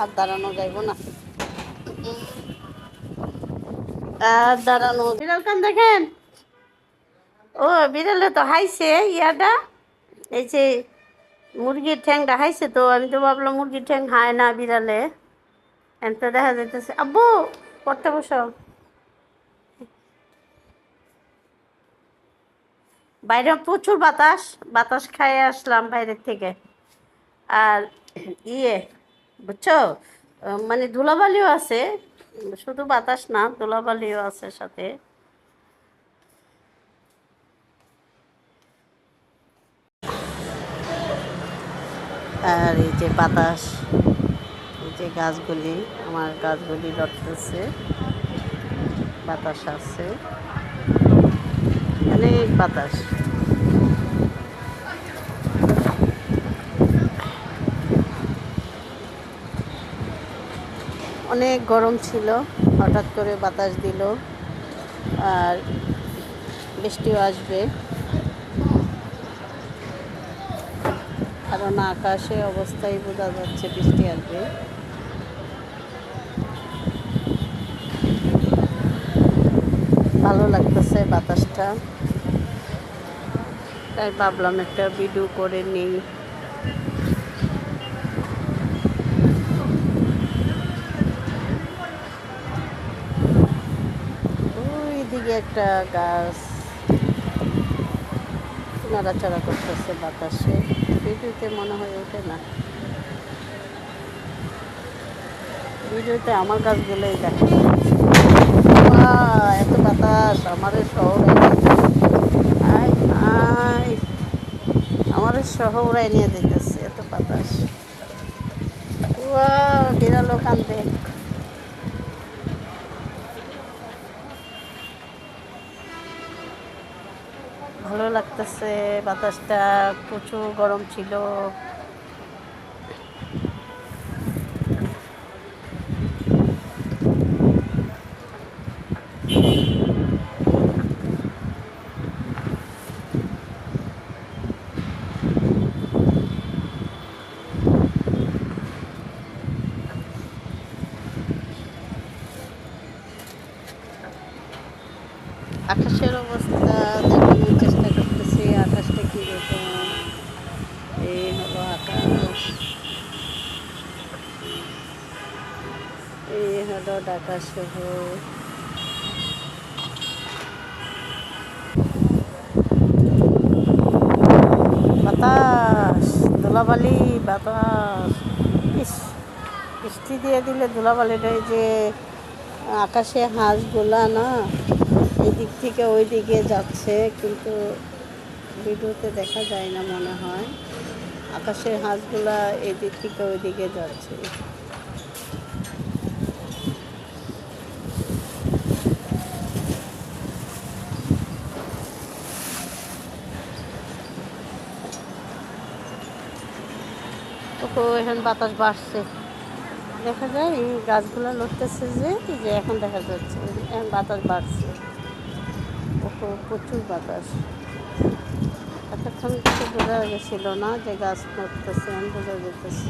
আর দাঁড়ানো যাইব না। আর দাঁড়ানো বিড়াল কান দেখেন? ও, বিড়ালে তো হাইছে ইয়াটা। এই যে মুরগির ঠ্যাংটা হাইছে তো, আমি তো ভাবলাম মুরগির ঠ্যাং হায় না বিড়ালে। এত দেখা যাইতেছে। আব্বু, পড়তে বসো। বাইরে প্রচুর বাতাস। বাতাস খাইয়ে আসলাম বাইরের থেকে। আর ইয়ে বুঝছ? মানে ধুলাবালিও আছে, শুধু বাতাস না, ধুলাবালিও আছে সাথে। আর এই যে বাতাস, এই যে গাছগুলি, আমার গাছগুলি লড়তেছে বাতাস আছে। অনেক বাতাস। অনেক গরম ছিল, হঠাৎ করে বাতাস দিল আর বৃষ্টিও আসবে। কারণ আকাশে অবস্থায় বোঝা যাচ্ছে বৃষ্টি আসবে। ভালো লাগতেছে বাতাসটা। তাই ভাবলাম একটা ভিডিও করে নিই। দিকে একটা গাছ নাড়াচাড়া করতেছে বাতাসে, ভিডিওতে মনে হয় ওঠে না। ভিডিওতে আমার গাছগুলোই দেখা। এত বাতাস আমাদের শহরে। আমাদের শহরে নিয়ে যেতেছে এত বাতাস। বিড়ালও কান্দে ভালো লাগতেছে বাতাসটা প্রচুর গরম ছিল। আকাশের অবস্থা করতেছি এই হলো আকাশ এই হলো বাতাস, ধুলাবালি, বাতাস। ইস বৃষ্টি দিয়ে দিলে ধুলাবালিটা যে আকাশে হাঁসগুলা না এই দিক থেকে ওই দিকে যাচ্ছে, কিন্তু ভিডিওতে দেখা যায় না মনে হয়। আকাশের হাঁসগুলা এদিক থেকে ওইদিকে যাচ্ছে। এখন বাতাস বাড়ছে। দেখা যায় এই গাছগুলো লড়তেছে যে যে এখন দেখা যাচ্ছে এখন বাতাস বাড়ছে। ওহো, প্রচুর বাতাস। বোঝা গেছিল না যে গাছ নড়তেছে আমি বোঝা যেতেছে